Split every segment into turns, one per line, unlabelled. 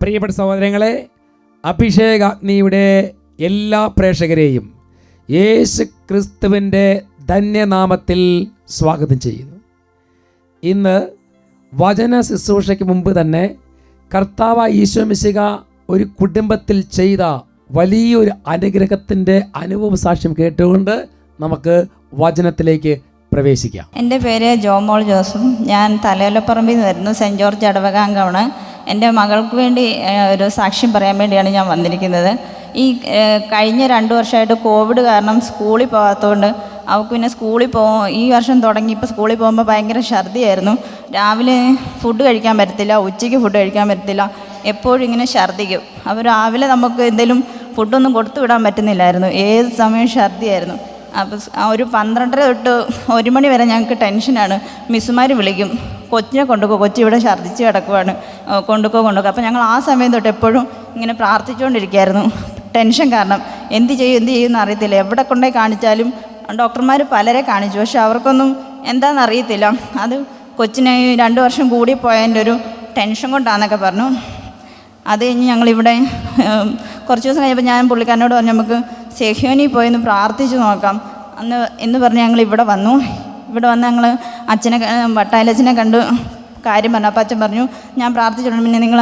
പ്രിയപ്പെട്ട സഹോദരങ്ങളെ അഭിഷേകാഗ്നിയുടെ എല്ലാ പ്രേക്ഷകരെയും യേശു ക്രിസ്തുവിന്റെ ധന്യനാമത്തിൽ സ്വാഗതം ചെയ്യുന്നു. ഇന്ന് വചന ശുശ്രൂഷയ്ക്ക് മുമ്പ് തന്നെ കർത്താവ് ഈശോമിശിക ഒരു കുടുംബത്തിൽ ചെയ്ത വലിയൊരു അനുഗ്രഹത്തിന്റെ അനുഭവ സാക്ഷ്യം കേട്ടുകൊണ്ട് നമുക്ക് വചനത്തിലേക്ക് പ്രവേശിക്കാം.
എന്റെ പേര് ജോമോൾ ജോസഫ്. ഞാൻ തലയിലപ്പറമ്പിൽ നിന്ന് വരുന്നു സെന്റ് ജോർജ് അടവകാങ്കമാണ് എന്റെ മകൾക്ക് വേണ്ടി ഒരു സാക്ഷ്യം പറയാൻ വേണ്ടിയാണ് ഞാൻ വന്നിരിക്കുന്നത്. ഈ കഴിഞ്ഞ രണ്ട് വർഷമായിട്ട് കോവിഡ് കാരണം സ്കൂളിൽ പോകാത്തതുകൊണ്ട് അവൾക്ക് പിന്നെ സ്കൂളിൽ പോകും ഈ വർഷം തുടങ്ങി ഇപ്പോൾ സ്കൂളിൽ പോകുമ്പോൾ ഭയങ്കര ഛർദിയായിരുന്നു. രാവിലെ ഫുഡ് കഴിക്കാൻ പറ്റത്തില്ല ഉച്ചയ്ക്ക് ഫുഡ് കഴിക്കാൻ പറ്റത്തില്ല എപ്പോഴും ഇങ്ങനെ ഛർദിക്കും. അപ്പോൾ രാവിലെ നമുക്ക് എന്തെങ്കിലും ഫുഡൊന്നും കൊടുത്തു വിടാൻ പറ്റുന്നില്ലായിരുന്നു. ഏത് സമയം ഛർദിയായിരുന്നു. അപ്പോൾ സ് ആ ഒരു പന്ത്രണ്ടര തൊട്ട് ഒരു മണി വരെ ഞങ്ങൾക്ക് ടെൻഷനാണ്. മിസ്സുമാർ വിളിക്കും. കൊച്ചിനെ കൊണ്ടുപോ കൊച്ചി ഇവിടെ ഛർദ്ദിച്ച് കിടക്കുവാണ്. കൊണ്ടുപോ കൊണ്ടുപോ അപ്പോൾ ഞങ്ങൾ ആ സമയം തൊട്ട് എപ്പോഴും ഇങ്ങനെ പ്രാർത്ഥിച്ചുകൊണ്ടിരിക്കുകയായിരുന്നു ടെൻഷൻ കാരണം. എന്ത് ചെയ്യും എന്ത് ചെയ്യും എന്ന് അറിയത്തില്ല. എവിടെ കൊണ്ടേ കാണിച്ചാലും ഡോക്ടർമാർ പലരെ കാണിച്ചു. പക്ഷെ അവർക്കൊന്നും എന്താണെന്ന് അറിയത്തില്ല. അത് കൊച്ചിനെ രണ്ട് വർഷം കൂടി പോയതിന്റെ ഒരു ടെൻഷൻ കൊണ്ടാണെന്നൊക്കെ പറഞ്ഞു. അത് കഴിഞ്ഞ് ഞങ്ങളിവിടെ കുറച്ച് ദിവസം കഴിഞ്ഞപ്പോൾ ഞാൻ പുള്ളിക്കാരനോട് പറഞ്ഞു നമുക്ക് സെഹ്യോനി പോയി ഒന്ന് പ്രാർത്ഥിച്ച് നോക്കാം. അന്ന് എന്ന് പറഞ്ഞ് ഞങ്ങൾ ഇവിടെ വന്നു. ഇവിടെ വന്ന് ഞങ്ങൾ അച്ഛനെ വട്ടാലച്ഛനെ കണ്ട്. കാര്യം പറഞ്ഞു. അപ്പം അച്ഛൻ പറഞ്ഞു ഞാൻ പ്രാർത്ഥിച്ചിട്ടുണ്ട്. പിന്നെ നിങ്ങൾ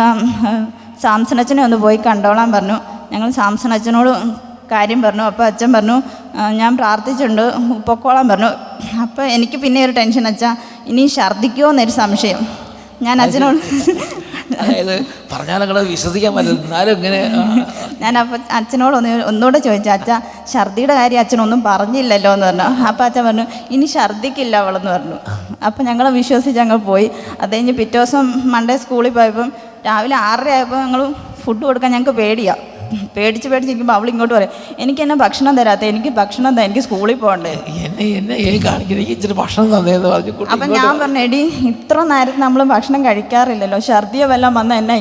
സാംസൺ അച്ഛനെ ഒന്ന് പോയി കണ്ടോളാൻ പറഞ്ഞു. ഞങ്ങൾ സാംസൺ അച്ഛനോട് കാര്യം പറഞ്ഞു. അപ്പോൾ അച്ഛൻ പറഞ്ഞു "ആ, ഞാൻ പ്രാർത്ഥിച്ചിട്ടുണ്ട്. പൊക്കോളാൻ പറഞ്ഞു. അപ്പോൾ എനിക്ക് പിന്നെ ഒരു ടെൻഷൻ അച്ഛാ ഇനി ഛർദ്ദിക്കുമോ എന്നൊരു സംശയം. ഞാൻ അച്ഛനോട്
അതായത് പറഞ്ഞാൽ നിങ്ങൾ വിശ്വസിക്കാൻ പറ്റില്ല. എന്നാലും ഇങ്ങനെ
ഞാൻ അപ്പം അച്ഛനോട് ഒന്ന് ഒന്നുകൂടെ ചോദിച്ചു അച്ഛ ഛർദിയുടെ കാര്യം അച്ഛനൊന്നും പറഞ്ഞില്ലല്ലോ എന്ന് പറഞ്ഞു. അപ്പം അച്ഛൻ പറഞ്ഞു ഇനി ഛർദിക്കില്ല അവളെന്ന് പറഞ്ഞു. അപ്പോൾ ഞങ്ങൾ വിശ്വസിച്ച് ഞങ്ങൾ പോയി. അത് കഴിഞ്ഞ് പിറ്റേ ദിവസം മൺഡേ സ്കൂളിൽ പോയപ്പം രാവിലെ ആറര ആയപ്പോൾ ഞങ്ങൾ ഫുഡ് കൊടുക്കാൻ ഞങ്ങൾക്ക് പേടിയാണ് പേടിച്ച് പേടിച്ചിരിക്കുമ്പോൾ അവൾ ഇങ്ങോട്ട് പറയും എനിക്ക് എന്നെ ഭക്ഷണം തരാത്ത? എനിക്ക് ഭക്ഷണം തന്നെ എനിക്ക് സ്കൂളിൽ പോകണ്ടേ?
എന്നെ എന്നെ ഏ കാണിക്കുന്നത് ഈ ഇച്ചിരി ഭക്ഷണം തന്നേന്ന് പറഞ്ഞു
അപ്പം ഞാൻ പറഞ്ഞു എടി ഇത്ര നേരത്തെ നമ്മൾ ഭക്ഷണം കഴിക്കാറില്ലല്ലോ. ഛർദിയോ വല്ലതും വന്നാൽ എന്നാ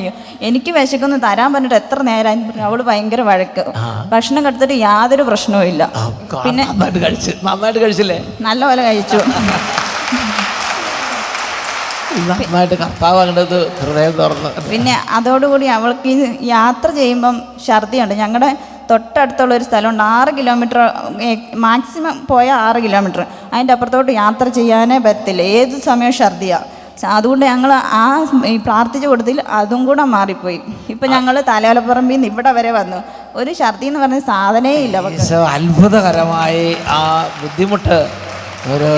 എനിക്ക് വിശക്കൊന്ന് തരാൻ പറഞ്ഞിട്ട് എത്ര നേരം? അവൾ ഭയങ്കര വഴക്ക്. ഭക്ഷണം കൊടുത്തിട്ട് യാതൊരു പ്രശ്നവും ഇല്ല
പിന്നെ നന്നായിട്ട് കഴിച്ചില്ലേ?
നല്ലപോലെ കഴിച്ചു.
നന്നായിട്ട് കർത്താവ് അങ്ങോട്ട് ഹൃദയം തുറന്ന്.
പിന്നെ അതോടുകൂടി അവൾക്ക് ഈ യാത്ര ചെയ്യുമ്പം ഛർദിയുണ്ട്. ഞങ്ങളുടെ തൊട്ടടുത്തുള്ള ഒരു സ്ഥലമുണ്ട്. ആറ് കിലോമീറ്റർ മാക്സിമം പോയ ആറ് കിലോമീറ്റർ. അതിന്റെ അപ്പുറത്തോട്ട് യാത്ര ചെയ്യാനേ പറ്റത്തില്ല. ഏത് സമയവും ഛർദിയാണ് അതുകൊണ്ട് ഞങ്ങൾ ആ പ്രാർത്ഥിച്ചു കൊടുത്തിൽ അതും കൂടെ മാറിപ്പോയി. ഇപ്പം ഞങ്ങൾ തലയോലപ്പറമ്പിൽ നിന്ന് ഇവിടെ വരെ വന്നു. ഒരു ഛർദി എന്ന് പറഞ്ഞ സാധനേ ഇല്ല
അത്ഭുതകരമായി ആ ബുദ്ധിമുട്ട് ഒരു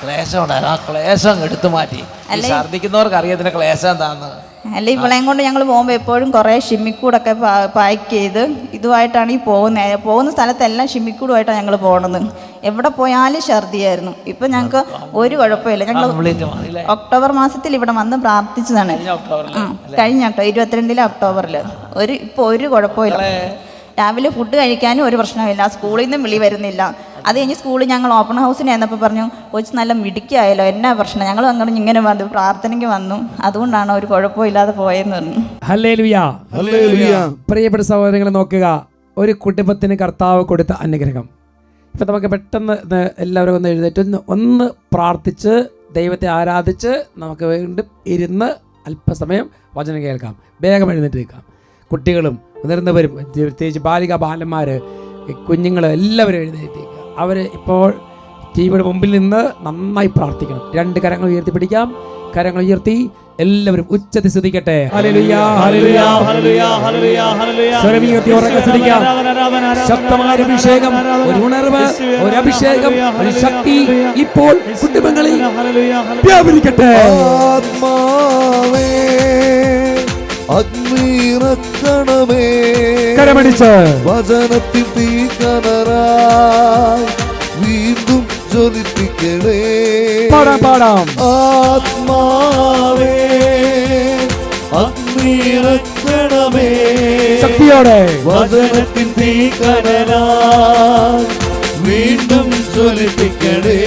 ക്ലേശം. ഉണ്ടായിരുന്നു ആ ക്ലേശം എടുത്തു മാറ്റി. ഈ ഛർദ്ദിക്കുന്നവർക്ക് ക്ലേശം എന്താന്ന്.
അല്ല? ഇവളെയും കൊണ്ട് ഞങ്ങൾ പോകുമ്പോൾ എപ്പോഴും കുറേ ഷിമ്മിക്കൂടൊക്കെ പാക്ക് ചെയ്ത് ഇതുമായിട്ടാണ് ഈ പോകുന്നത് പോകുന്ന സ്ഥലത്തെല്ലാം ഷിമ്മിക്കൂടുമായിട്ടാണ് ഞങ്ങൾ പോണത്. എവിടെ പോയാലും ഛർദിയായിരുന്നു ഇപ്പം ഞങ്ങൾക്ക് ഒരു കുഴപ്പമില്ല. ഞങ്ങൾ
കംപ്ലീറ്റ് മാറിയില്ലേ
ഒക്ടോബർ മാസത്തിൽ ഇവിടെ വന്ന് പ്രാർത്ഥിച്ചതാണ്. ആ കഴിഞ്ഞ ഒക്ടോബർ ഇരുപത്തിരണ്ടിലെ ഒക്ടോബറിൽ ഒരു ഇപ്പോൾ ഒരു കുഴപ്പമില്ല. രാവിലെ ഫുഡ് കഴിക്കാനും ഒരു പ്രശ്നമില്ല സ്കൂളിൽ നിന്നും വിളി വരുന്നില്ല. അത് കഴിഞ്ഞ് സ്കൂളിൽ ഞങ്ങൾ ഓപ്പൺ ഹൗസിന് എന്നപ്പോൾ പറഞ്ഞു കൊച്ചു നല്ല മിടുക്കിയായല്ലോ എന്നാ പ്രശ്നം? ഞങ്ങൾ അങ്ങനെ ഇങ്ങനെ വന്നു പ്രാർത്ഥനയ്ക്ക് വന്നു. അതുകൊണ്ടാണ് ഒരു കുഴപ്പമില്ലാതെ പോയെന്ന് പറഞ്ഞു.
ഹല്ലേലൂയ. പ്രിയപ്പെട്ട സഹോദരങ്ങളെ നോക്കുക ഒരു കുടുംബത്തിന് കർത്താവ് കൊടുത്ത അനുഗ്രഹം. ഇപ്പം നമുക്ക് പെട്ടെന്ന് എല്ലാവരും ഒന്ന് എഴുന്നേറ്റ് ഒന്ന് പ്രാർത്ഥിച്ച് ദൈവത്തെ ആരാധിച്ച് നമുക്ക് വീണ്ടും ഇരുന്ന് അല്പസമയം വചനം കേൾക്കാം. വേഗം എഴുന്നേറ്റ് നിൽക്കാം. കുട്ടികളും മുതിർന്നവരും പ്രത്യേകിച്ച് ബാലിക ബാലന്മാർ കുഞ്ഞുങ്ങൾ എല്ലാവരും എഴുന്നേറ്റ് അവർ ഇപ്പോൾ ടി വിയുടെ മുമ്പിൽ നിന്ന് നന്നായി പ്രാർത്ഥിക്കണം. രണ്ട് കരങ്ങൾ ഉയർത്തി പിടിക്കാം കരങ്ങൾ ഉയർത്തി എല്ലാവരും ഉച്ചത്തിൽ ശ്രദ്ധിക്കട്ടെ. ശക്തമായ ഒരു അഭിഷേകം ഒരു ഉണർവ് ഒരു അഭിഷേകം ഒരു ശക്തി ഇപ്പോൾ കുടുംബങ്ങളിൽ വ്യാപരിക്കട്ടെ.
ആത്മാവേ. അഗ്നിറക്കണമേ
കരമടിച്ച്
വചനത്തിൽ തീ കനറായി വീണ്ടും ജ്വലിപ്പിക്കണേ.
പാടാം പാടാം.
ആത്മാവേ അഗ്നിറക്കണമേ
ശക്തിയോടെ.
വചനത്തിൽ തീ കനറായി വീണ്ടും ജ്വലിപ്പിക്കണേ.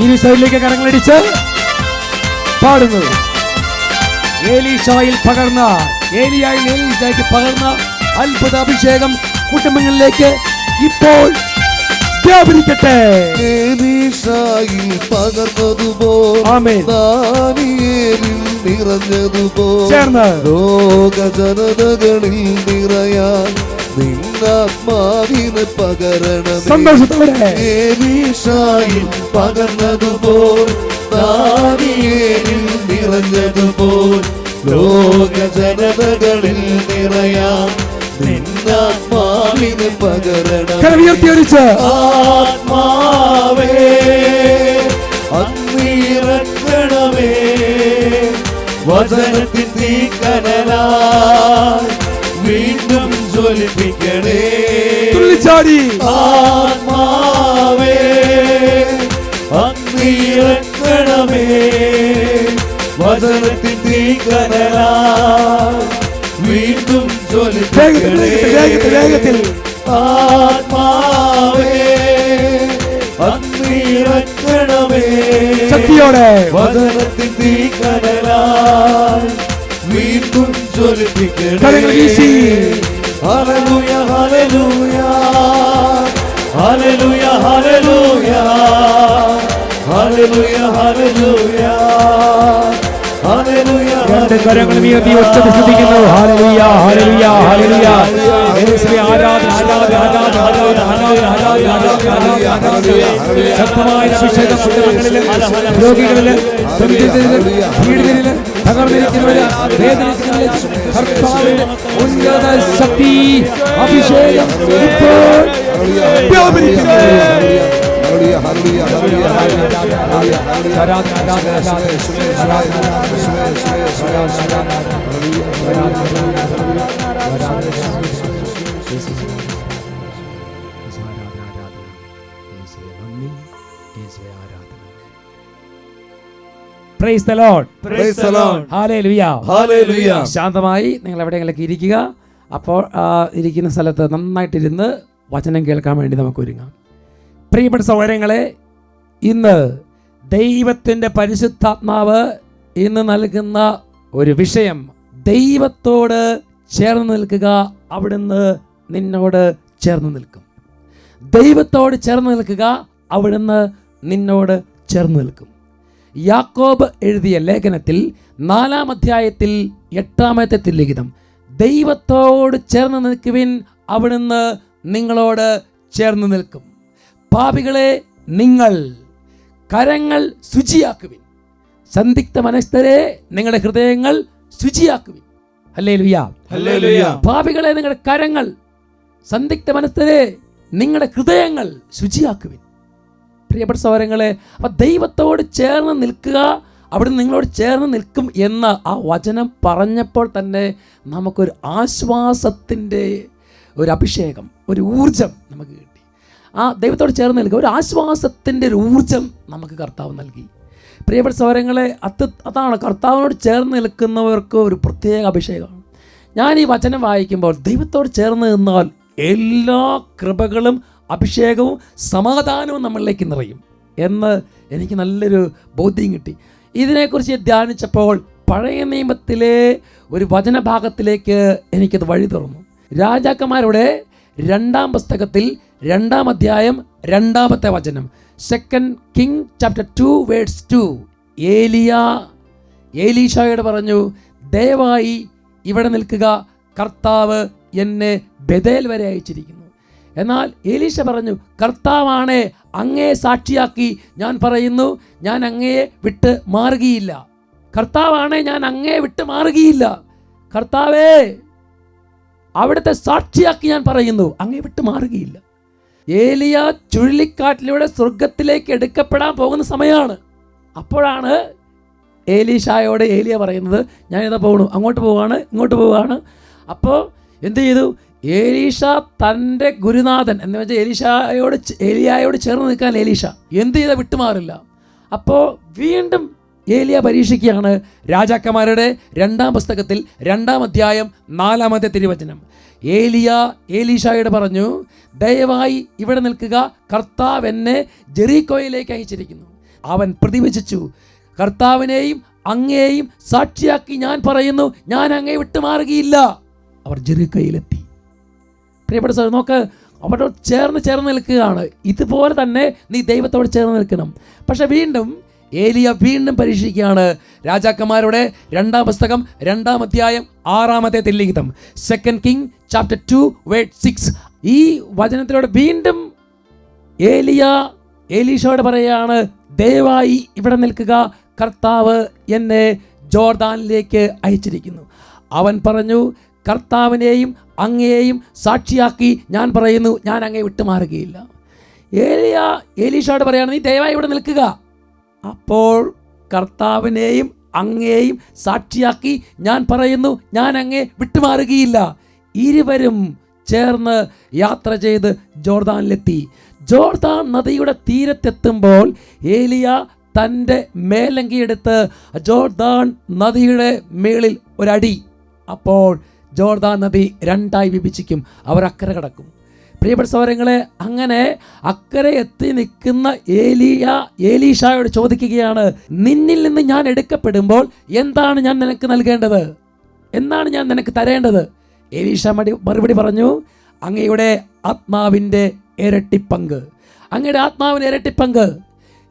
ഈ സൈഡിലേക്ക് കരങ്ങളടിച്ച് പാടുന്നു ഏലീഷായിൽ പകർന്ന ഏലിയായിൽ ഏലീഷായ്ക്ക് പകർന്ന അത്ഭുത അഭിഷേകം കുടുംബങ്ങളിലേക്ക് ഇപ്പോൾ വ്യാപരിക്കട്ടെ.
നിറഞ്ഞതുപോൽ
ചേർന്ന്.
ലോകജനതകളിൽ നിറയാൻ നിന്നാത്മാവിന് പകരണമേ.
സന്തോഷത്തോടെ.
പകർന്നതുപോൽ ദാനിയേലിൽ ലോക ജനതകളിൽ നിറയാം. നിന്നാത്മാവിന് പകരണം.
ഉയർത്തിയൊരിച്ച്
ആത്മാവേ അന്നിറക്കണമേ വചനത്തിൻ തീക്കനലായി വീണ്ടും ജ്വലിപ്പിക്കണേ.
ചാടി
ആത്മാവേ അന്നിറക്കണമേ വചനത്തിൻ തീക്കനലാ വീണ്ടും
വേഗത്തിൽ
ആത്മാവേ അഗ്നിരക്ഷണമേ.
ശക്തിയോടെ.
വചനത്തിൻ തീക്കനലാ വീണ്ടും ജ്വലിപ്പിക്കണമേ ഹലലുയ ഹലലുയ ഹലലുയ ഹലലുയ ഹലലുയ ഹലലുയ
രണ്ട് കരങ്ങൾ ഉയർത്തി ഒറ്റ ശ്രദ്ധിക്കുന്നു. ഹാലലിയ ഹാലലിയ ഹാലലിയ. ശക്തമായ അഭിഷേകം കുടുംബങ്ങളിൽ രോഗികളിൽ പീഡിതരിൽ തകർന്നിരിക്കുന്നവര് വേദനിക്കുന്നവര് കർത്താവിന്റെ ഉന്നത ശക്തി അഭിഷേകം ഇപ്പോൾ
Hallelujah, hallelujah,
hallelujah,
ഹല്ലേലൂയാ ഹല്ലേലൂയാ
ശാന്തമായി നിങ്ങൾ എവിടെയെങ്കിലൊക്കെ ഇരിക്കുക. അപ്പോൾ ഇരിക്കുന്ന സ്ഥലത്ത് നന്നായിട്ടിരുന്ന് വചനം കേൾക്കാൻ വേണ്ടി നമുക്ക് ഒരുങ്ങാം. പ്രിയപ്പെട്ട സൗകര്യങ്ങളെ ഇന്ന് ദൈവത്തിന്റെ പരിശുദ്ധാത്മാവ് ഇന്ന് നൽകുന്ന ഒരു വിഷയം ദൈവത്തോട് ചേർന്ന് നിൽക്കുക അവിടുന്ന് നിന്നോട് ചേർന്ന് നിൽക്കും. ദൈവത്തോട് ചേർന്ന് നിൽക്കുക അവിടുന്ന് നിന്നോട് ചേർന്ന് നിൽക്കും. യാക്കോബ് എഴുതിയ ലേഖനത്തിൽ നാലാം അധ്യായത്തിൽ എട്ടാമത്തെ തില്ലിഖിതം ദൈവത്തോട് ചേർന്ന് നിൽക്കുവിൻ അവിടുന്ന് നിങ്ങളോട് ചേർന്ന് നിൽക്കും. പാപികളെ നിങ്ങൾ കരങ്ങൾ ശുചിയാക്കുവിൻ. സന്ദിഗ്ധ മനസ്ഥരെ നിങ്ങളുടെ ഹൃദയങ്ങൾ ശുചിയാക്കുവിൻ. അല്ലേ ലുയാ പാപികളെ നിങ്ങളുടെ കരങ്ങൾ സന്ദിഗ്ധ മനസ്ഥരെ നിങ്ങളുടെ ഹൃദയങ്ങൾ ശുചിയാക്കുവിൻ. പ്രിയപ്പെട്ട സൗരങ്ങളെ അപ്പം ദൈവത്തോട് ചേർന്ന് നിൽക്കുക അവിടെ നിങ്ങളോട് ചേർന്ന് നിൽക്കും എന്ന് ആ വചനം പറഞ്ഞപ്പോൾ തന്നെ നമുക്കൊരു ആശ്വാസത്തിന്റെ ഒരു അഭിഷേകം ഒരു ഊർജം നമുക്ക് കിട്ടി. ആ ദൈവത്തോട് ചേർന്ന് നിൽക്കുക. ഒരു ആശ്വാസത്തിന്റെ ഒരു ഊർജം നമുക്ക് കർത്താവ് നൽകി. പ്രിയപ്പെട്ട സൗരങ്ങളെ അത് അതാണ് കർത്താവിനോട് ചേർന്ന് നിൽക്കുന്നവർക്ക് ഒരു പ്രത്യേക അഭിഷേകമാണ് ഞാൻ ഈ വചനം വായിക്കുമ്പോൾ ദൈവത്തോട് ചേർന്ന് നിന്നാൽ എല്ലാ കൃപകളും അഭിഷേകവും സമാധാനവും നമ്മളിലേക്ക് നിറയും എന്ന് എനിക്ക് നല്ലൊരു ബോധ്യം കിട്ടി. ഇതിനെക്കുറിച്ച് ധ്യാനിച്ചപ്പോൾ പഴയ നിയമത്തിലെ ഒരു വചനഭാഗത്തിലേക്ക് എനിക്കത് വഴി തുറന്നു രാജാക്കന്മാരുടെ രണ്ടാം പുസ്തകത്തിൽ രണ്ടാം അധ്യായം രണ്ടാമത്തെ വചനം. Second king chapter two words two ഏലിയ ഏലീഷായോട് പറഞ്ഞു ദയവായി ഇവിടെ നിൽക്കുക. കർത്താവ് എന്നെ ബദേൽ വരെ അയച്ചിരിക്കുന്നു. എന്നാൽ ഏലീഷ പറഞ്ഞു കർത്താവാണ് അങ്ങയെ സാക്ഷിയാക്കി ഞാൻ പറയുന്നു ഞാൻ അങ്ങയെ വിട്ട് മാറുകയില്ല. കർത്താവാണ് ഞാൻ അങ്ങയെ വിട്ട് മാറുകയില്ല. കർത്താവേ അവിടുത്തെ സാക്ഷിയാക്കി ഞാൻ പറയുന്നു അങ്ങയെ വിട്ട് മാറുകയില്ല. ഏലിയ ചുഴലിക്കാറ്റിലൂടെ സ്വർഗത്തിലേക്ക് എടുക്കപ്പെടാൻ പോകുന്ന സമയമാണ്. അപ്പോഴാണ് ഏലീഷായോട് ഏലിയ പറയുന്നത് ഞാൻ ഇതാ പോകണു അങ്ങോട്ട് പോവാണ് ഇങ്ങോട്ട് പോവാണ്. അപ്പോൾ എന്ത് ചെയ്തു? ഏലീഷ തന്റെ ഗുരുനാഥൻ എന്ന് വെച്ചാൽ ഏലീഷായോട് ഏലിയായോട് ചേർന്ന് നിൽക്കാൻ ഏലീഷ എന്ത് ചെയ്താൽ വിട്ടുമാറില്ല. അപ്പോൾ വീണ്ടും ഏലിയ പരീക്ഷിക്കുകയാണ് രാജാക്കന്മാരുടെ രണ്ടാം പുസ്തകത്തിൽ രണ്ടാം അധ്യായം നാലാമത്തെ തിരുവചനം. ഏലിയ ഏലീഷായോട് പറഞ്ഞു ദയവായി ഇവിടെ നിൽക്കുക. കർത്താവ് എന്നെ ജെറീക്കോയിലേക്ക് അയച്ചിരിക്കുന്നു. അവൻ പ്രതിവചിച്ചു. കർത്താവിനെയും അങ്ങയെയും സാക്ഷിയാക്കി ഞാൻ പറയുന്നു. ഞാൻ അങ്ങേ വിട്ടുമാറുകയില്ല. അവർ ജെറീക്കോയിലെത്തി. പ്രിയപ്പെട്ട സാർ നോക്ക് അവരോട് ചേർന്ന് ചേർന്ന് നിൽക്കുകയാണ്. ഇതുപോലെ തന്നെ നീ ദൈവത്തോട് ചേർന്ന് നിൽക്കണം. പക്ഷെ വീണ്ടും ഏലിയ വീണ്ടും പരീക്ഷിക്കുകയാണ്. രാജാക്കന്മാരുടെ രണ്ടാം പുസ്തകം രണ്ടാം അധ്യായം ആറാമത്തെ തെല്ലിഹിതം second king chapter two word six ഈ വചനത്തിലൂടെ വീണ്ടും ഏലിയ ഏലീഷോട് പറയുകയാണ് ദയവായി ഇവിടെ നിൽക്കുക കർത്താവ് എന്നെ ജോർദാനിലേക്ക് അയച്ചിരിക്കുന്നു. അവൻ പറഞ്ഞു കർത്താവിനെയും അങ്ങയെയും സാക്ഷിയാക്കി ഞാൻ പറയുന്നു ഞാൻ അങ്ങയെ വിട്ടുമാറുകയില്ല. ഏലിയ ഏലീഷോട് പറയാണ് നീ ദയവായി ഇവിടെ നിൽക്കുക അപ്പോൾ കർത്താവിനെയും അങ്ങേയും സാക്ഷിയാക്കി ഞാൻ പറയുന്നു ഞാൻ അങ്ങേ വിട്ടുമാറുകയില്ല. ഇരുവരും ചേർന്ന് യാത്ര ചെയ്ത് ജോർദാനിലെത്തി. ജോർദാൻ നദിയുടെ തീരത്തെത്തുമ്പോൾ ഏലിയ തന്റെ മേലങ്കിയെടുത്ത് ജോർദാൻ നദിയുടെ മേളിൽ ഒരടി. അപ്പോൾ ജോർദാൻ നദി രണ്ടായി വിഭജിക്കും അവർ അക്കരെ കടക്കും. പ്രിയപ്പെട്ട സൗരങ്ങളെ അങ്ങനെ അക്കരെ എത്തി നിൽക്കുന്ന ഏലിയ ഏലീഷായോട് ചോദിക്കുകയാണ് നിന്നിൽ നിന്ന് ഞാൻ എടുക്കപ്പെടുമ്പോൾ എന്താണ് ഞാൻ നിനക്ക് നൽകേണ്ടത്? എന്താണ് ഞാൻ നിനക്ക് തരേണ്ടത്? ഏലീഷ മടി മറുപടി പറഞ്ഞു അങ്ങയുടെ ആത്മാവിന്റെ ഇരട്ടിപ്പങ്ക്. അങ്ങയുടെ ആത്മാവിന് ഇരട്ടിപ്പങ്ക്.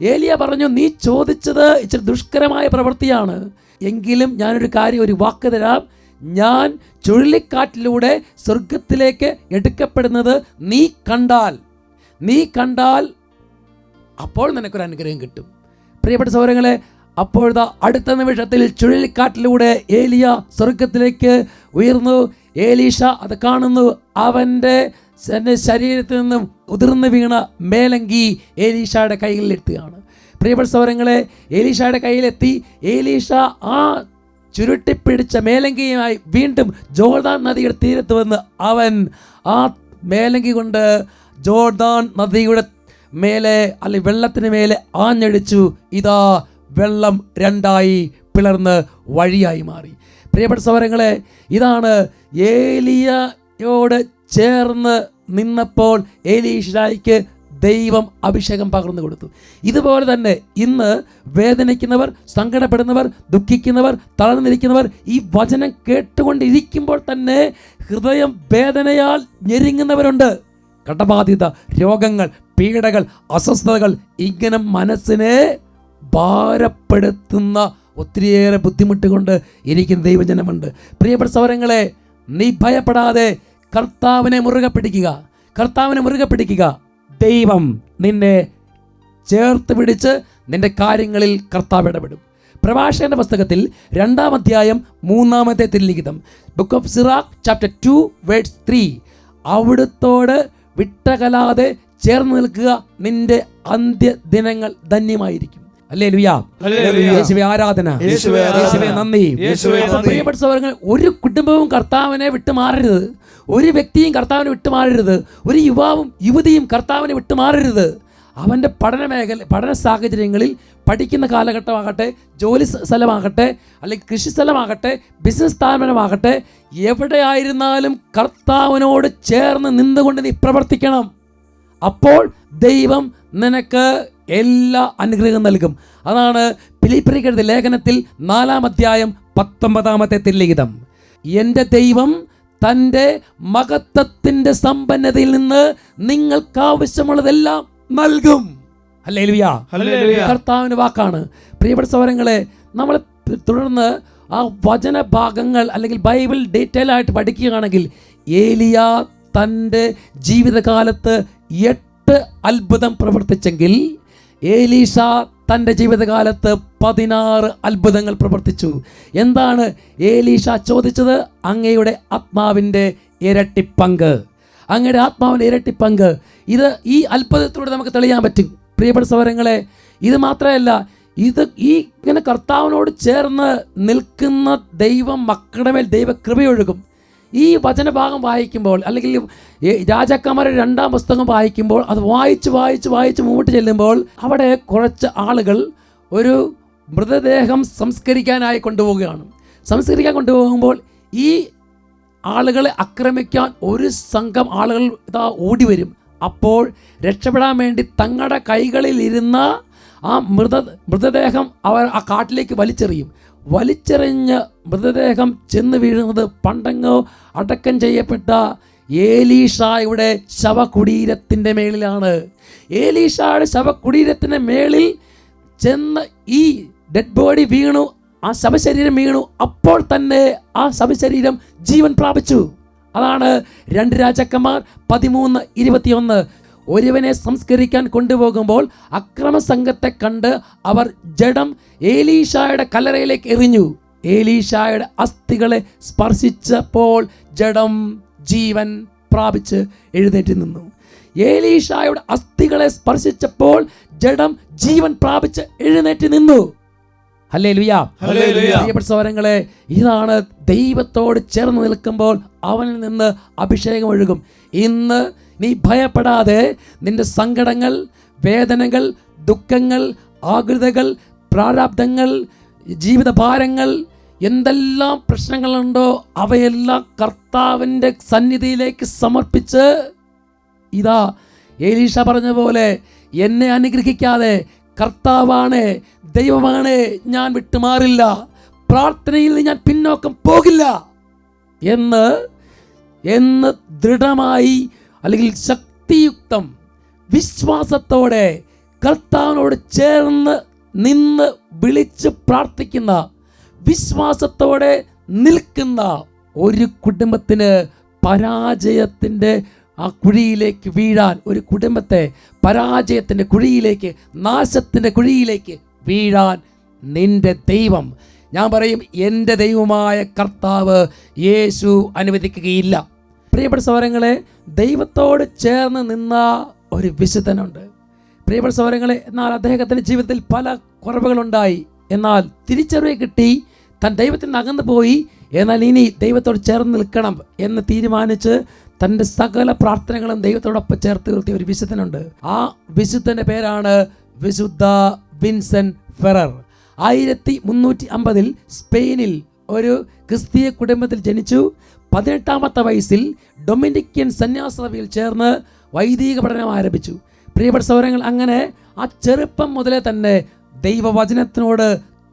ഏലിയ പറഞ്ഞു നീ ചോദിച്ചത് ഇച്ചിരി ദുഷ്കരമായ പ്രവൃത്തിയാണ്. എങ്കിലും ഞാനൊരു കാര്യം ഒരു വാക്ക് തരാം. ഞാൻ ചുഴലിക്കാറ്റിലൂടെ സ്വർഗത്തിലേക്ക് എടുക്കപ്പെടുന്നത് നീ കണ്ടാൽ. നീ കണ്ടാൽ അപ്പോൾ നിനക്കൊരു അനുഗ്രഹം കിട്ടും. പ്രിയപ്പെട്ട സൗരങ്ങളെ അപ്പോഴത്തെ അടുത്ത നിമിഷത്തിൽ ചുഴലിക്കാറ്റിലൂടെ ഏലിയ സ്വർഗത്തിലേക്ക് ഉയർന്നു. ഏലീഷ അത് കാണുന്നു. അവന്റെ എന്റെ ശരീരത്തിൽ നിന്നും ഉതിർന്നു വീണ മേലങ്കി ഏലീഷയുടെ കയ്യിലെത്തുകയാണ് പ്രിയപ്പെട്ട സൗരങ്ങളെ ഏലീഷയുടെ കയ്യിലെത്തി ഏലീഷ ആ ചുരുട്ടിപ്പിടിച്ച മേലങ്കിയുമായി വീണ്ടും ജോർദാൻ നദിയുടെ തീരത്ത് വന്ന് അവൻ ആ മേലങ്കി കൊണ്ട് ജോർദാൻ നദിയുടെ മേലെ അല്ലെ വെള്ളത്തിന് മേലെ ആഞ്ഞടിച്ചു. ഇതാ വെള്ളം രണ്ടായി പിളർന്ന് വഴിയായി മാറി. പ്രിയപ്പെട്ട സമരങ്ങളെ ഇതാണ് ഏലിയയോട് ചേർന്ന് നിന്നപ്പോൾ ഏലീഷായിക്ക് ദൈവം അഭിഷേകം പകർന്നു കൊടുത്തു. ഇതുപോലെ തന്നെ ഇന്ന് വേദനിക്കുന്നവർ സങ്കടപ്പെടുന്നവർ ദുഃഖിക്കുന്നവർ തളർന്നിരിക്കുന്നവർ ഈ വചനം കേട്ടുകൊണ്ടിരിക്കുമ്പോൾ തന്നെ ഹൃദയം വേദനയാൽ ഞെരുങ്ങുന്നവരുണ്ട്. കടബാധിത രോഗങ്ങൾ പീഡകൾ അസ്വസ്ഥതകൾ ഇങ്ങനെ മനസ്സിനെ ഭാരപ്പെടുത്തുന്ന ഒത്തിരിയേറെ ബുദ്ധിമുട്ട് കൊണ്ട് ഇരിക്കുന്ന ദൈവജനമുണ്ട്. പ്രിയപ്പെട്ട സൗരങ്ങളെ നീ ഭയപ്പെടാതെ കർത്താവിനെ മുറുകെ പിടിക്കുക. കർത്താവിനെ മുറുകെ പിടിക്കുക. ദൈവം നിന്നെ ചേർത്ത് പിടിച്ച് നിന്റെ കാര്യങ്ങളിൽ കർത്താവ് ഇടപെടും. പ്രഭാഷകന്റെ പുസ്തകത്തിൽ രണ്ടാം അധ്യായം മൂന്നാമത്തെ തിരുലിഖിതം. Book of Sirach chapter two words three അവിടുത്തോട് വിട്ടകലാതെ ചേർന്ന് നിൽക്കുക നിന്റെ അന്ത്യദിനങ്ങൾ ധന്യമായിരിക്കും. ആരാധന. നന്ദി. പ്രിയപ്പെട്ട ഒരു കുടുംബവും കർത്താവിനെ വിട്ടുമാറരുത്. ഒരു വ്യക്തിയും കർത്താവിനെ വിട്ടുമാറരുത്. ഒരു യുവാവും യുവതിയും കർത്താവിനെ വിട്ടുമാറരുത്. അവന്റെ പഠന മേഖല പഠന സാഹചര്യങ്ങളിൽ പഠിക്കുന്ന കാലഘട്ടമാകട്ടെ ജോലി സ്ഥലമാകട്ടെ അല്ലെങ്കിൽ കൃഷി സ്ഥലമാകട്ടെ ബിസിനസ് സ്ഥാപനമാകട്ടെ എവിടെയായിരുന്നാലും കർത്താവിനോട് ചേർന്ന് നിന്നുകൊണ്ട് നീ പ്രവർത്തിക്കണം. അപ്പോൾ ദൈവം നിനക്ക് എല്ലാ അനുഗ്രഹം നൽകും. അതാണ് പിലിപ്പിരിക്കരുത് ലേഖനത്തിൽ നാലാം അധ്യായം പത്തൊമ്പതാമത്തെ തില്ലിഖിതം എന്റെ ദൈവം തന്റെ മഹത്വത്തിന്റെ സമ്പന്നതയിൽ നിന്ന് നിങ്ങൾക്ക് ആവശ്യമുള്ളതെല്ലാം നൽകും. അല്ലേ
ഹല്ലേലൂയ.
കർത്താവിന്റെ വാക്കാണ്. പ്രിയപ്പെട്ട സൗരങ്ങളെ നമ്മൾ തുടർന്ന് ആ വചന ഭാഗങ്ങൾ അല്ലെങ്കിൽ ബൈബിൾ ഡീറ്റെയിൽ ആയിട്ട് പഠിക്കുകയാണെങ്കിൽ ഏലിയ തന്റെ ജീവിതകാലത്ത് എട്ട് അത്ഭുതം പ്രവർത്തിച്ചെങ്കിൽ ഏലീഷ തന്റെ ജീവിതകാലത്ത് പതിനാറ് അത്ഭുതങ്ങൾ പ്രവർത്തിച്ചു. എന്താണ് ഏലീഷ ചോദിച്ചത്? അങ്ങയുടെ ആത്മാവിന്റെ ഇരട്ടിപ്പങ്ക് അങ്ങയുടെ ആത്മാവിന്റെ ഇരട്ടിപ്പങ്ക് ഇത് ഈ അത്ഭുതത്തിലൂടെ നമുക്ക് തെളിയാൻ പറ്റും. പ്രിയപ്പെട്ട സൗരങ്ങളെ ഇത് മാത്രമല്ല ഇത് ഈ ഇങ്ങനെ കർത്താവിനോട് ചേർന്ന് നിൽക്കുന്ന ദൈവം മക്കളുടെ മേൽ ദൈവ കൃപയൊഴുകും ഈ വചനഭാഗം വായിക്കുമ്പോൾ അല്ലെങ്കിൽ രാജാക്കന്മാരെ രണ്ടാം പുസ്തകം വായിക്കുമ്പോൾ അത് വായിച്ച് വായിച്ച് വായിച്ച് മുമ്പോട്ട് ചെല്ലുമ്പോൾ അവിടെ കുറച്ച് ആളുകൾ ഒരു മൃതദേഹം സംസ്കരിക്കാനായി കൊണ്ടുപോവുകയാണ്. സംസ്കരിക്കാൻ കൊണ്ടുപോകുമ്പോൾ ഈ ആളുകളെ ആക്രമിക്കാൻ ഒരു സംഘം ആളുകൾ ഇതാ ഓടി വരും അപ്പോൾ രക്ഷപ്പെടാൻ വേണ്ടി തങ്ങളുടെ കൈകളിൽ ഇരുന്ന ആ മൃത മൃതദേഹം അവർ ആ കാട്ടിലേക്ക് വലിച്ചെറിയും. വലിച്ചെറിഞ്ഞ് മൃതദേഹം ചെന്ന് വീഴുന്നത് പണ്ടങ്ങോ അടക്കം ചെയ്യപ്പെട്ട ഏലീഷായുടെ ശവകുടീരത്തിന്റെ മേളിലാണ്. ഏലീഷായുടെ ശവകുടീരത്തിന്റെ മേളിൽ ചെന്ന് ഈ ഡെഡ് ബോഡി വീണു ആ ശവശരീരം വീണു. അപ്പോൾ തന്നെ ആ ശവശരീരം ജീവൻ പ്രാപിച്ചു. അതാണ് രണ്ട് രാജാക്കന്മാർ പതിമൂന്ന് ഇരുപത്തിയൊന്ന്. ഒരുവനെ സംസ്കരിക്കാൻ കൊണ്ടുപോകുമ്പോൾ അക്രമ സംഘത്തെ കണ്ട് അവർ ജഡം ഏലീഷായുടെ കല്ലറയിലേക്ക് എറിഞ്ഞു. ഏലീഷായുടെ അസ്ഥികളെ സ്പർശിച്ചപ്പോൾ ജഡം ജീവൻ പ്രാപിച്ച് എഴുന്നേറ്റ് നിന്നു. ഏലീഷായുടെ അസ്ഥികളെ സ്പർശിച്ചപ്പോൾ ജഡം ജീവൻ പ്രാപിച്ച് എഴുന്നേറ്റ് നിന്നു. ഹലേ ലുയാ. പ്രിയപ്പെട്ട സൗരങ്ങളെ ഇതാണ് ദൈവത്തോട് ചേർന്ന് നിൽക്കുമ്പോൾ അവനിൽ നിന്ന് അഭിഷേകം ഒഴുകും. ഇന്ന് നീ ഭയപ്പെടാതെ നിന്റെ സങ്കടങ്ങൾ വേദനകൾ ദുഃഖങ്ങൾ ആകൃതകൾ പ്രാരാബ്ദങ്ങൾ ജീവിതഭാരങ്ങൾ എന്തെല്ലാം പ്രശ്നങ്ങളുണ്ടോ അവയെല്ലാം കർത്താവിന്റെ സന്നിധിയിലേക്ക് സമർപ്പിച്ച് ഇതാ ഏലീഷ പറഞ്ഞ പോലെ എന്നെ അനുഗ്രഹിക്കാതെ കർത്താവാണ് ദൈവമാണ് ഞാൻ വിട്ടുമാറില്ല. പ്രാർത്ഥനയിൽ ഞാൻ പിന്നോക്കം പോകില്ല എന്ന് എന്ന് ദൃഢമായി അല്ലെങ്കിൽ ശക്തിയുക്തം വിശ്വാസത്തോടെ കർത്താവിനോട് ചേർന്ന് നിന്ന് വിളിച്ച് പ്രാർത്ഥിക്കുന്ന വിശ്വാസത്തോടെ നിൽക്കുന്ന ഒരു കുടുംബത്തിന് പരാജയത്തിന്റെ ആ കുഴിയിലേക്ക് വീഴാൻ ഒരു കുടുംബത്തെ പരാജയത്തിന്റെ കുഴിയിലേക്ക് നാശത്തിന്റെ കുഴിയിലേക്ക് വീഴാൻ നിന്റെ ദൈവം. ഞാൻ പറയും എന്റെ ദൈവമായ കർത്താവ് യേശു അനുവദിക്കുകയില്ല. പ്രിയപ്പെട്ട സൗരങ്ങളെ ദൈവത്തോട് ചേർന്ന് നിന്ന ഒരു വിശുദ്ധനുണ്ട്. പ്രിയപ്പെട്ട സൗരങ്ങളെ എന്നാൽ അദ്ദേഹത്തിന്റെ ജീവിതത്തിൽ പല കുറവുകളുണ്ടായി. എന്നാൽ തിരിച്ചറിവ് കിട്ടി തൻ ദൈവത്തിൽ നിന്ന് അകന്നു പോയി. എന്നാൽ ഇനി ദൈവത്തോട് ചേർന്ന് നിൽക്കണം എന്ന് തീരുമാനിച്ച് തന്റെ സകല പ്രാർത്ഥനകളും ദൈവത്തോടൊപ്പം ചേർത്ത് നിർത്തിയ ഒരു വിശുദ്ധനുണ്ട്. ആ വിശുദ്ധന്റെ പേരാണ് വിശുദ്ധ വിൻസൻ ഫെറർ. ആയിരത്തി മുന്നൂറ്റി അമ്പതിൽ സ്പെയിനിൽ ഒരു ക്രിസ്തീയ കുടുംബത്തിൽ ജനിച്ചു. പതിനെട്ടാമത്തെ വയസ്സിൽ ഡൊമിനിക്കൻ സന്യാസഭയിൽ ചേർന്ന് വൈദിക പഠനം ആരംഭിച്ചു. പ്രിയപ്പെട്ട സൗരങ്ങൾ അങ്ങനെ ആ ചെറുപ്പം മുതലേ തന്നെ ദൈവവചനത്തിനോട്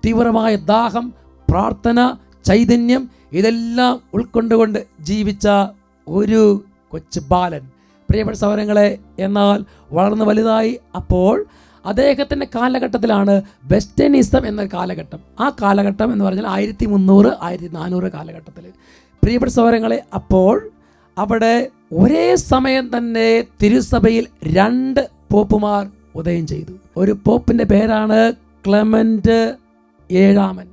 തീവ്രമായ ദാഹം പ്രാർത്ഥന ചൈതന്യം ഇതെല്ലാം ഉൾക്കൊണ്ടുകൊണ്ട് ജീവിച്ച ഒരു കൊച്ചു ബാലൻ. പ്രിയപ്പെട്ട സൗരങ്ങളെ എന്നാൽ വളർന്ന് വലുതായി അപ്പോൾ അദ്ദേഹത്തിന്റെ കാലഘട്ടത്തിലാണ് വെസ്റ്റേണിസം എന്ന കാലഘട്ടം. ആ കാലഘട്ടം എന്ന് പറഞ്ഞാൽ ആയിരത്തി മുന്നൂറ് ആയിരത്തി നാനൂറ് കാലഘട്ടത്തിൽ. പ്രിയപ്പെട്ട സഹോദരങ്ങളെ അപ്പോൾ അവിടെ ഒരേ സമയം തന്നെ തിരുസഭയിൽ രണ്ട് പോപ്പുമാർ ഉദയം ചെയ്തു. ഒരു പോപ്പിന്റെ പേരാണ് ക്ലെമന്റ് ഏഴാമൻ.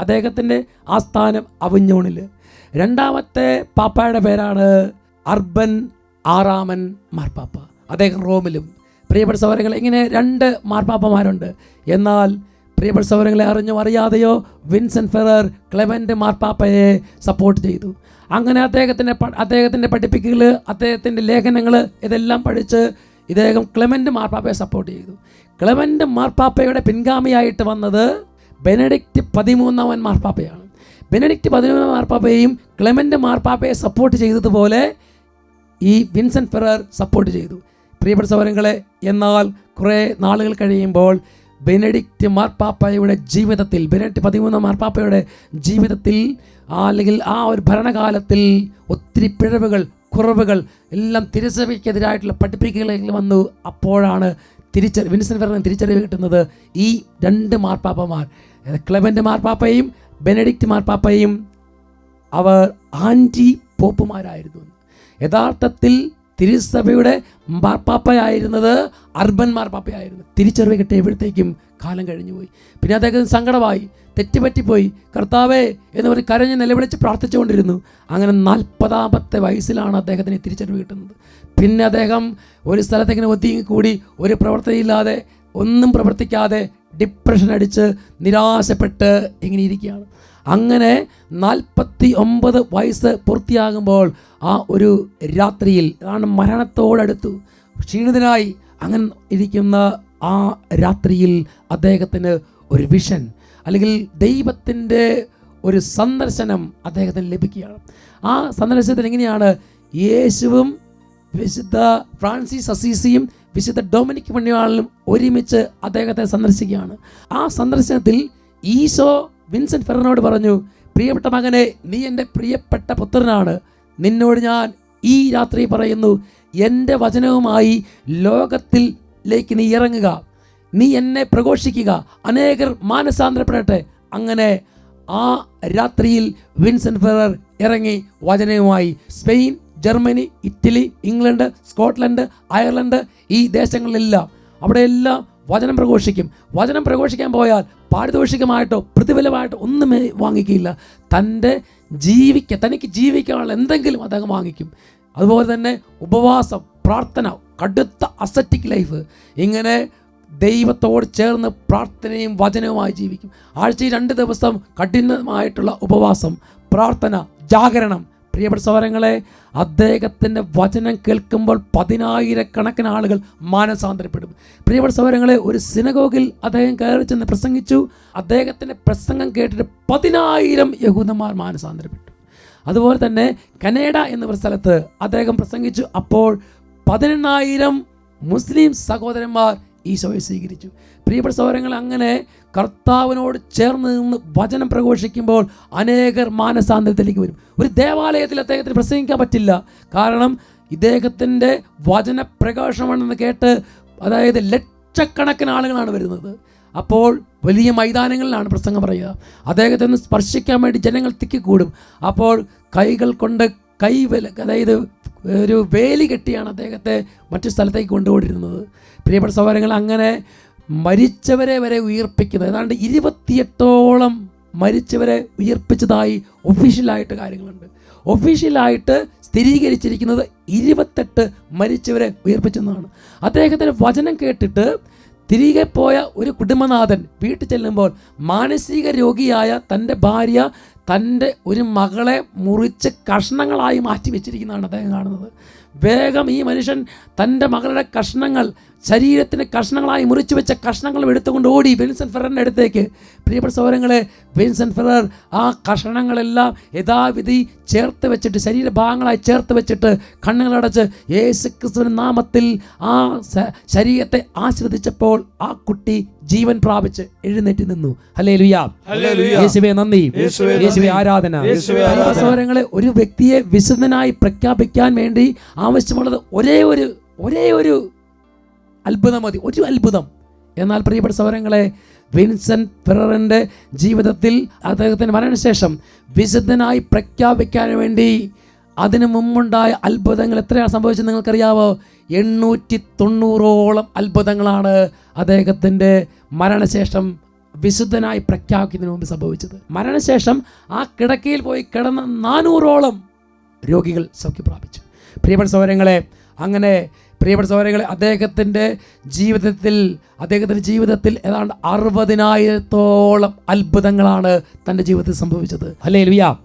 അദ്ദേഹത്തിന്റെ ആസ്ഥാനം അവഞ്ഞോണിൽ രണ്ടാമത്തെ പാപ്പായുടെ പേരാണ് അർബൻ ആറാമൻ മാർപ്പാപ്പ. അദ്ദേഹം റോമിലും. പ്രിയപ്പെട്ട സഹോദരങ്ങൾ ഇങ്ങനെ രണ്ട് മാർപ്പാപ്പമാരുണ്ട്. എന്നാൽ പ്രിയപ്പെട്ട സൗരങ്ങളെ അറിഞ്ഞോ അറിയാതെയോ വിൻസെന്റ് ഫെറർ ക്ലെമന്റ് മാർപ്പാപ്പയെ സപ്പോർട്ട് ചെയ്തു. അങ്ങനെ അദ്ദേഹത്തിന്റെ അദ്ദേഹത്തിന്റെ പഠിപ്പിക്കൽ അദ്ദേഹത്തിന്റെ ലേഖനങ്ങൾ ഇതെല്ലാം പഠിച്ച് ഇദ്ദേഹം ക്ലെമന്റ് മാർപ്പാപ്പയെ സപ്പോർട്ട് ചെയ്തു. ക്ലെമന്റ് മാർപ്പാപ്പയുടെ പിൻഗാമിയായിട്ട് വന്നത് ബെനഡിക്റ്റ് പതിമൂന്നാമൻ മാർപ്പാപ്പയാണ്. ബെനഡിക്റ്റ് പതിമൂന്നാം മാർപ്പാപ്പയെയും ക്ലെമന്റ് മാർപ്പാപ്പയെ സപ്പോർട്ട് ചെയ്തതുപോലെ ഈ വിൻസെന്റ് ഫെറർ സപ്പോർട്ട് ചെയ്തു. പ്രിയപ്പെട്ട സൗരങ്ങളെ എന്നാൽ കുറേ നാളുകൾ കഴിയുമ്പോൾ ബെനഡിക്റ്റ് മാർപ്പാപ്പയുടെ ജീവിതത്തിൽ ബെനഡിക്റ്റ് പതിമൂന്ന് മാർപ്പാപ്പയുടെ ജീവിതത്തിൽ അല്ലെങ്കിൽ ആ ഒരു ഭരണകാലത്തിൽ ഒത്തിരി പിഴവുകൾ കുറവുകൾ എല്ലാം തിരിച്ചറിവിക്കെതിരായിട്ടുള്ള പഠിപ്പിക്കലുകൾ വന്നു. അപ്പോഴാണ് തിരിച്ചറി വിൻസെന്റ് ഫെററിന് തിരിച്ചറിവ് കിട്ടുന്നത് ഈ രണ്ട് മാർപ്പാപ്പമാർ. ക്ലെബന്റ് മാർപ്പാപ്പയും ബെനഡിക്റ്റ് മാർപ്പാപ്പയും അവർ ആന്റി പോപ്പുമാരായിരുന്നു യഥാർത്ഥത്തിൽ തിരുസഭയുടെ മാർപ്പാപ്പയായിരുന്നത് അർബൻ മാർപ്പാപ്പയായിരുന്നു. തിരിച്ചറിവ് കിട്ടിയ എവിടത്തേക്കും കാലം കഴിഞ്ഞുപോയി. പിന്നെ അദ്ദേഹത്തിന് സങ്കടമായി തെറ്റുപറ്റിപ്പോയി. കർത്താവേ എന്ന് പറഞ്ഞ് കരഞ്ഞ് നിലവിളിച്ച് പ്രാർത്ഥിച്ചുകൊണ്ടിരുന്നു. അങ്ങനെ നാൽപ്പതാമത്തെ വയസ്സിലാണ് അദ്ദേഹത്തിന് തിരിച്ചറിവ് കിട്ടുന്നത്. പിന്നെ അദ്ദേഹം ഒരു സ്ഥലത്തേക്കിന് ഒതുങ്ങി കൂടി ഒരു പ്രവർത്തനയില്ലാതെ ഒന്നും പ്രവർത്തിക്കാതെ ഡിപ്രഷൻ അടിച്ച് നിരാശപ്പെട്ട് ഇങ്ങനെ ഇരിക്കുകയാണ്. അങ്ങനെ നാൽപ്പത്തി ഒമ്പത് വയസ്സ് പൂർത്തിയാകുമ്പോൾ ആ ഒരു രാത്രിയിൽ ആണ് മരണത്തോടടുത്തു. ക്ഷീണിതനായി അങ്ങനെ ഇരിക്കുന്ന ആ രാത്രിയിൽ അദ്ദേഹത്തിന് ഒരു വിഷൻ അല്ലെങ്കിൽ ദൈവത്തിന്റെ ഒരു സന്ദർശനം അദ്ദേഹത്തിന് ലഭിക്കുകയാണ്. ആ സന്ദർശനത്തിൽ എങ്ങനെയാണ്? യേശുവും വിശുദ്ധ ഫ്രാൻസിസ് അസീസിയും വിശുദ്ധ ഡൊമിനിക് പണിയാളിലും ഒരുമിച്ച് അദ്ദേഹത്തെ സന്ദർശിക്കുകയാണ്. ആ സന്ദർശനത്തിൽ ഈശോ വിൻസെന്റ് ഫെറനോട് പറഞ്ഞു പ്രിയപ്പെട്ട മകനെ നീ എന്റെ പ്രിയപ്പെട്ട പുത്രനാണ്. നിന്നോട് ഞാൻ ഈ രാത്രി പറയുന്നു എന്റെ വചനവുമായി ലോകത്തിലേക്ക് നീ ഇറങ്ങുക. നീ എന്നെ പ്രഘോഷിക്കുക. അനേകർ മാനസാന്തരപ്പെടട്ടെ. അങ്ങനെ ആ രാത്രിയിൽ വിൻസെന്റ് ഫെറർ ഇറങ്ങി വചനവുമായി. Spain Germany Italy England Scotland Ireland ഈ ദേശങ്ങളിലെല്ലാം. അവിടെയെല്ലാം വചനം പ്രഘോഷിക്കും. വചനം പ്രഘോഷിക്കാൻ പോയാൽ പാരിതോഷികമായിട്ടോ പ്രതിഫലമായിട്ടോ ഒന്നും വാങ്ങിക്കില്ല. തന്റെ ജീവിക്ക തനിക്ക് ജീവിക്കാനുള്ള എന്തെങ്കിലും അദ്ദേഹം വാങ്ങിക്കും. അതുപോലെ തന്നെ ഉപവാസം പ്രാർത്ഥന കടുത്ത അസറ്റിക് ലൈഫ് ഇങ്ങനെ ദൈവത്തോട് ചേർന്ന് പ്രാർത്ഥനയും വചനവുമായി ജീവിക്കും. ആഴ്ചയിൽ രണ്ട് ദിവസം കഠിനമായിട്ടുള്ള ഉപവാസം പ്രാർത്ഥന ജാഗരണം പ്രിയപ്പെട്ട സഹോദരങ്ങളെ അദ്ദേഹത്തിന്റെ വചനം കേൾക്കുമ്പോൾ പതിനായിരക്കണക്കിന് ആളുകൾ മാനസാന്തരപ്പെടും. പ്രിയപ്പെട്ട സഹോദരങ്ങളെ ഒരു സിനഗോഗിൽ അദ്ദേഹം കയറി ചെന്ന് പ്രസംഗിച്ചു. അദ്ദേഹത്തിന്റെ പ്രസംഗം കേട്ടിട്ട് പതിനായിരം യഹൂദന്മാർ മാനസാന്തരപ്പെട്ടു. അതുപോലെ തന്നെ കനേഡ എന്ന സ്ഥലത്ത് അദ്ദേഹം പ്രസംഗിച്ചു. അപ്പോൾ പതിനെണ്ണായിരം മുസ്ലിം സഹോദരന്മാർ ഈശോയെ സ്വീകരിച്ചു. പ്രിയപ്പെട്ട സഹോദരങ്ങൾ അങ്ങനെ കർത്താവിനോട് ചേർന്ന് നിന്ന് വചനം പ്രഘോഷിക്കുമ്പോൾ അനേകർ മാനസാന്തരത്തിലേക്ക് വരും. ഒരു ദേവാലയത്തിൽ അദ്ദേഹത്തിന് പ്രസംഗിക്കാൻ പറ്റില്ല. കാരണം ഇദ്ദേഹത്തിന്റെ വചന പ്രകാശമാണെന്ന് കേട്ട് അതായത് ലക്ഷക്കണക്കിന് ആളുകളാണ് വരുന്നത്. അപ്പോൾ വലിയ മൈതാനങ്ങളിലാണ് പ്രസംഗം പറയുക. അദ്ദേഹത്തെ ഒന്ന് സ്പർശിക്കാൻ വേണ്ടി ജനങ്ങൾ തിക്കിക്കൂടും. അപ്പോൾ കൈകൾ കൊണ്ട് കൈ വില അതായത് ഒരു വേലി കെട്ടിയാണ് അദ്ദേഹത്തെ മറ്റു സ്ഥലത്തേക്ക് കൊണ്ടുപോയിരുന്നത് പ്രിയപ്പെട്ട സഹോദരങ്ങൾ അങ്ങനെ മരിച്ചവരെ വരെ ഉയർപ്പിക്കുന്നത്. ഏതാണ്ട് ഇരുപത്തിയെട്ടോളം മരിച്ചവരെ ഉയർപ്പിച്ചതായി ഒഫീഷ്യലായിട്ട് കാര്യങ്ങളുണ്ട്. ഒഫീഷ്യലായിട്ട് സ്ഥിരീകരിച്ചിരിക്കുന്നത് ഇരുപത്തെട്ട് മരിച്ചവരെ ഉയർപ്പിച്ചെന്നാണ്. അദ്ദേഹത്തിന്റെ വചനം കേട്ടിട്ട് തിരികെ പോയ ഒരു കുടുംബനാഥൻ വീട്ടിൽ ചെല്ലുമ്പോൾ മാനസിക രോഗിയായ തന്റെ ഭാര്യ തന്റെ ഒരു മകളെ മുറിച്ച് കഷ്ണങ്ങളായി മാറ്റി വെച്ചിരിക്കുന്നതാണ് അദ്ദേഹം കാണുന്നത്. വേഗം ഈ മനുഷ്യൻ തന്റെ മകളുടെ കഷ്ണങ്ങൾ ശരീരത്തിന് കഷ്ണങ്ങളായി മുറിച്ചു വെച്ച കഷ്ണങ്ങൾ എടുത്തുകൊണ്ട് ഓടി വിൻസൻ ഫെററിന്റെ അടുത്തേക്ക്. പ്രിയപ്പെട്ട സൗരങ്ങളെ വിൻസൻ ഫെറർ ആ കഷ്ണങ്ങളെല്ലാം യഥാവിധി ചേർത്ത് വെച്ചിട്ട് ശരീരഭാഗങ്ങളായി ചേർത്ത് വെച്ചിട്ട് കണ്ണുകളടച്ച് യേശു ക്രിസ്തുവിന്റെ നാമത്തിൽ ആ ശരീരത്തെ ആശ്രദിച്ചപ്പോൾ ആ കുട്ടി ജീവൻ പ്രാപിച്ച് എഴുന്നേറ്റ് നിന്നു. ഹലേ ലുയാ യേശുവെ നന്ദി.
യേശുവെ
ആരാധന. സൗരങ്ങളെ ഒരു വ്യക്തിയെ വിശുദ്ധനായി പ്രഖ്യാപിക്കാൻ വേണ്ടി ആവശ്യമുള്ളത് ഒരേ ഒരു ഒരേ ഒരു അത്ഭുതം മതി ഒരു അത്ഭുതം. എന്നാൽ പ്രിയപ്പെട്ട സൗരങ്ങളെ വിൻസെന്റ് ഫെററിന്റെ ജീവിതത്തിൽ അദ്ദേഹത്തിന്റെ മരണശേഷം വിശുദ്ധനായി പ്രഖ്യാപിക്കാൻ വേണ്ടി അതിനു മുമ്പുണ്ടായ അത്ഭുതങ്ങൾ എത്രയാണ് സംഭവിച്ചത് നിങ്ങൾക്കറിയാവോ? എണ്ണൂറ്റി തൊണ്ണൂറോളം അത്ഭുതങ്ങളാണ് അദ്ദേഹത്തിന്റെ മരണശേഷം വിശുദ്ധനായി പ്രഖ്യാപിക്കുന്നതിന് മുമ്പ് സംഭവിച്ചത്. മരണശേഷം ആ കിടക്കയിൽ പോയി കിടന്ന നാനൂറോളം രോഗികൾ സൗഖ്യം പ്രാപിച്ചു. പ്രിയപ്പെട്ട സഹോദരങ്ങളെ അങ്ങനെ പ്രിയപ്പെട്ട സഹോദരങ്ങളെ അദ്ദേഹത്തിന്റെ ജീവിതത്തിൽ അദ്ദേഹത്തിന്റെ ജീവിതത്തിൽ ഏതാണ്ട് അറുപതിനായിരത്തോളം അത്ഭുതങ്ങളാണ് തന്റെ ജീവിതത്തിൽ സംഭവിച്ചത്. അല്ലേ ലുയാ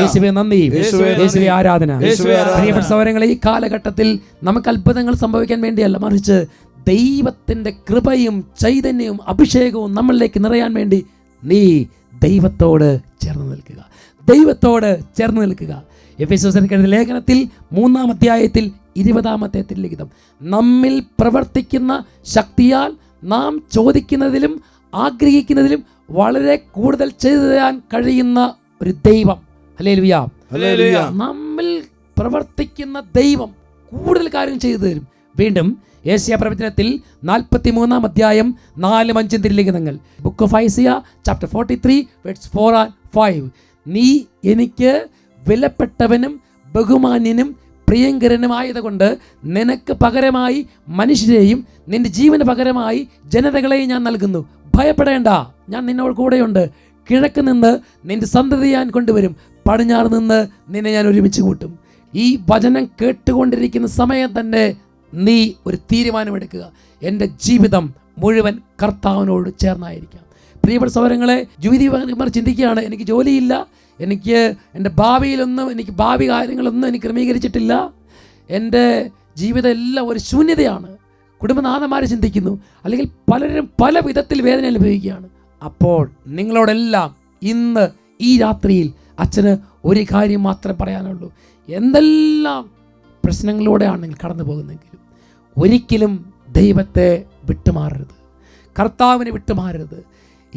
യേശുവെ നന്ദി.
യേശുവേ
യേശുവേ ആരാധന.
യേശുവേ ആരാധന.
പ്രിയപ്പെട്ട സഹോദരങ്ങളെ ഈ കാലഘട്ടത്തിൽ നമുക്ക് അത്ഭുതങ്ങൾ സംഭവിക്കാൻ വേണ്ടിയല്ല മറിച്ച് ദൈവത്തിന്റെ കൃപയും ചൈതന്യവും അഭിഷേകവും നമ്മളിലേക്ക് നിറയാൻ വേണ്ടി നീ ദൈവത്തോട് ചേർന്ന് നിൽക്കുക. ദൈവത്തോട് ചേർന്ന് നിൽക്കുക. എഫ് എസ് ലേഖനത്തിൽ മൂന്നാം അധ്യായത്തിൽ ഇരുപതാമത്തെ തിരുലിഖിതം നമ്മിൽ പ്രവർത്തിക്കുന്ന ശക്തിയാൽ നാം ചോദിക്കുന്നതിലും ആഗ്രഹിക്കുന്നതിലും വളരെ കൂടുതൽ ചെയ്തു തരാൻ കഴിയുന്ന ഒരു ദൈവം. അല്ലേ ലുയാ. നമ്മിൽ പ്രവർത്തിക്കുന്ന ദൈവം കൂടുതൽ കാര്യം ചെയ്തു തരും. വീണ്ടും ഏഷ്യ പ്രവചനത്തിൽ നാൽപ്പത്തി മൂന്നാം അധ്യായം നാലും അഞ്ചും തിരുലിഖിതങ്ങൾ book of Isaiah chapter forty three verses four and five. നീ എനിക്ക് വിലപ്പെട്ടവനും ബഹുമാന്യനും പ്രിയങ്കരനുമായതുകൊണ്ട് നിനക്ക് പകരമായി മനുഷ്യരെയും നിന്റെ ജീവന് പകരമായി ജനതകളെയും ഞാൻ നൽകുന്നു. ഭയപ്പെടേണ്ട. ഞാൻ നിന്നോട് കൂടെയുണ്ട്. കിഴക്ക് നിന്ന് നിന്റെ സന്തതി ഞാൻ കൊണ്ടുവരും. പടിഞ്ഞാറ് നിന്ന് നിന്നെ ഞാൻ ഒരുമിച്ച് കൂട്ടും. ഈ വചനം കേട്ടുകൊണ്ടിരിക്കുന്ന സമയം തന്നെ നീ ഒരു തീരുമാനമെടുക്കുക. എന്റെ ജീവിതം മുഴുവൻ കർത്താവിനോട് ചേർന്നായിരിക്കാം. പ്രിയപ്പെട്ട സൗരങ്ങളെ യുവതിമാർ ചിന്തിക്കുകയാണ്. എനിക്ക് ജോലിയില്ല. എനിക്ക് എന്റെ ഭാവിയിലൊന്നും എനിക്ക് ഭാവി കാര്യങ്ങളൊന്നും എനിക്ക് ക്രമീകരിച്ചിട്ടില്ല. എന്റെ ജീവിതം എല്ലാം ഒരു ശൂന്യതയാണ്. കുടുംബനാഥന്മാരെ ചിന്തിക്കുന്നു. അല്ലെങ്കിൽ പലരും പല വിധത്തിൽ വേദന അനുഭവിക്കുകയാണ്. അപ്പോൾ നിങ്ങളോടെല്ലാം ഇന്ന് ഈ രാത്രിയിൽ അച്ഛന് ഒരു കാര്യം മാത്രമേ പറയാനുള്ളൂ. എന്തെല്ലാം പ്രശ്നങ്ങളിലൂടെയാണ് നിങ്ങൾ കടന്നു പോകുന്നതെങ്കിലും ഒരിക്കലും ദൈവത്തെ വിട്ടുമാറരുത്. കർത്താവിനെ വിട്ടുമാറരുത്.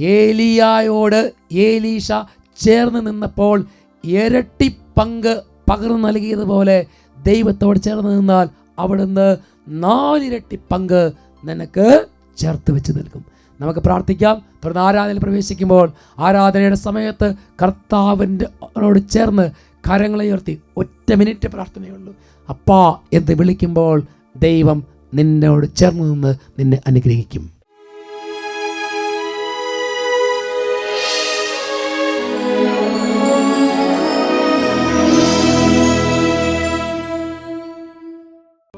ഏലിയായോട് ഏലീഷ ചേർന്ന് നിന്നപ്പോൾ ഇരട്ടി പങ്ക് പകർന്നു നൽകിയതുപോലെ ദൈവത്തോട് ചേർന്ന് നിന്നാൽ അവിടുന്ന് നാലിരട്ടി പങ്ക് നിനക്ക് ചേർത്ത് വെച്ച് നൽകും. നമുക്ക് പ്രാർത്ഥിക്കാം. തുടർന്ന് ആരാധനയിൽ പ്രവേശിക്കുമ്പോൾ ആരാധനയുടെ സമയത്ത് കർത്താവിന്റെ ോട് ചേർന്ന് കരങ്ങളെ ഉയർത്തി ഒറ്റ മിനിറ്റ് പ്രാർത്ഥനയുള്ളൂ. അപ്പാ എന്ന് വിളിക്കുമ്പോൾ ദൈവം നിന്നോട് ചേർന്ന് നിന്ന് നിന്നെ അനുഗ്രഹിക്കും.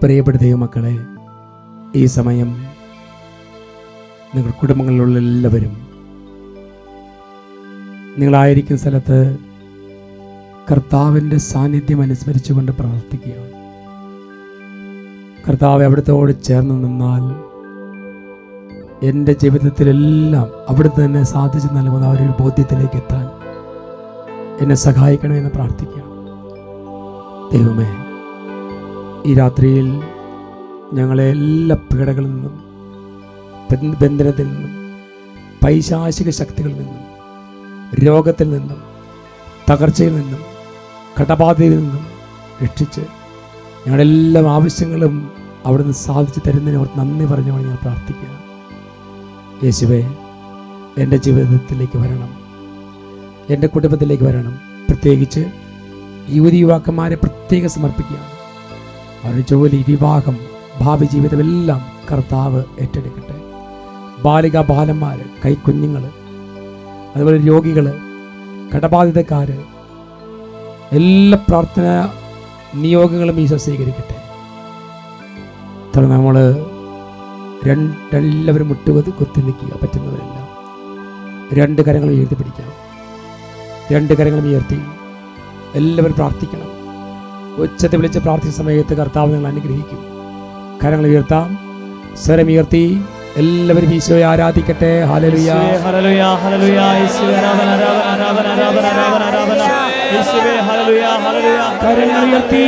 പ്രിയപ്പെട്ട ദൈവമക്കളെ ഈ സമയം നിങ്ങൾ കുടുംബങ്ങളിലുള്ള എല്ലാവരും നിങ്ങളായിരിക്കുന്ന സ്ഥലത്ത് കർത്താവിന്റെ സാന്നിധ്യം അനുസ്മരിച്ചുകൊണ്ട് പ്രാർത്ഥിക്കുകയാണ്. കർത്താവ് അവിടുത്തോട് ചേർന്ന് നിന്നാൽ എന്റെ ജീവിതത്തിലെല്ലാം അവിടുത്തെ തന്നെ സാധിച്ചു നൽകുന്ന ആ ഒരു ബോധ്യത്തിലേക്ക് എത്താൻ എന്നെ സഹായിക്കണമെന്ന് പ്രാർത്ഥിക്കുകയാണ്. ദൈവമേ ഈ രാത്രിയിൽ ഞങ്ങളെ എല്ലാ പീഡകളിൽ നിന്നും ബന്ധ- ബന്ധനത്തിൽ നിന്നും പൈശാചിക ശക്തികളിൽ നിന്നും രോഗത്തിൽ നിന്നും തകർച്ചയിൽ നിന്നും കടബാധയിൽ നിന്നും രക്ഷിച്ച് ഞങ്ങളുടെ എല്ലാ ആവശ്യങ്ങളും അവിടുന്ന് സാധിച്ചു തരുന്നതിന് ഓർത്ത് നന്ദി പറഞ്ഞുകൊണ്ട് ഞാൻ പ്രാർത്ഥിക്കുക. യേശുവേ എന്റെ ജീവിതത്തിലേക്ക് വരണം. എന്റെ കുടുംബത്തിലേക്ക് വരണം. പ്രത്യേകിച്ച് യുവതി യുവാക്കന്മാരെ പ്രത്യേകം സമർപ്പിക്കുകയാണ്. അവരുടെ ജോലി വിവാഹം ഭാവി ജീവിതമെല്ലാം കർത്താവ് ഏറ്റെടുക്കട്ടെ. ബാലിക ബാലന്മാർ കൈക്കുഞ്ഞുങ്ങൾ അതുപോലെ രോഗികൾ കടബാധിതക്കാർ എല്ലാ പ്രാർത്ഥന നിയോഗങ്ങളും ഈശോ സ്വീകരിക്കട്ടെ. തുടർന്ന് നമ്മൾ രണ്ടെല്ലാവരും മുട്ടുകൊത്തി കുത്തി നിൽക്കുക പറ്റുന്നവരെല്ലാം. രണ്ട് കരങ്ങളും ഉയർത്തി പിടിക്കാം. രണ്ട് കരങ്ങളും ഉയർത്തി എല്ലാവരും പ്രാർത്ഥിക്കണം. ഉച്ചത്തെ വിളിച്ച് പ്രാർത്ഥിക്കുന്ന സമയത്ത് കർത്താവ് നിങ്ങൾ അനുഗ്രഹിക്കും. കരങ്ങൾ ഉയർത്താം. സ്വരം ഉയർത്തി. എല്ലാവരും ഈശോയെ ആരാധിക്കട്ടെ. ഹാലലുയ
ഹല്ലേലൂയ ഹല്ലേലൂയ. യേശുവേ ആരാധന ആരാധന ആരാധന ആരാധന ആരാധന ആരാധന. യേശുവേ ഹല്ലേലൂയ ഹല്ലേലൂയ.
കരങ്ങൾ ഉയർത്തി.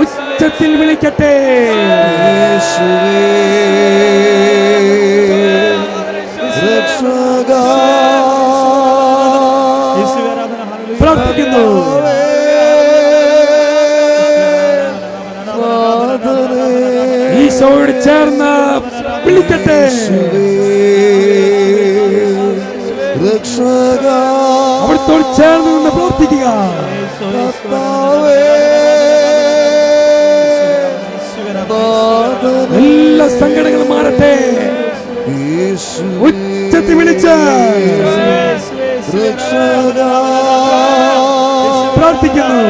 ഉച്ചത്തിൽ വിളിക്കട്ടെ.
യേശുവേ ആരാധന ഹല്ലേലൂയ.
പ്രാർത്ഥിക്കുന്നു. ചേർന്ന് വിളിക്കട്ടെ. അവിടുത്തോട് ചേർന്ന് നിന്ന് പ്രാർത്ഥിക്കുക എല്ലാ സങ്കടങ്ങളും മാറട്ടെ. ഉച്ചത്തിൽ വിളിച്ച് പ്രാർത്ഥിക്കുന്നു.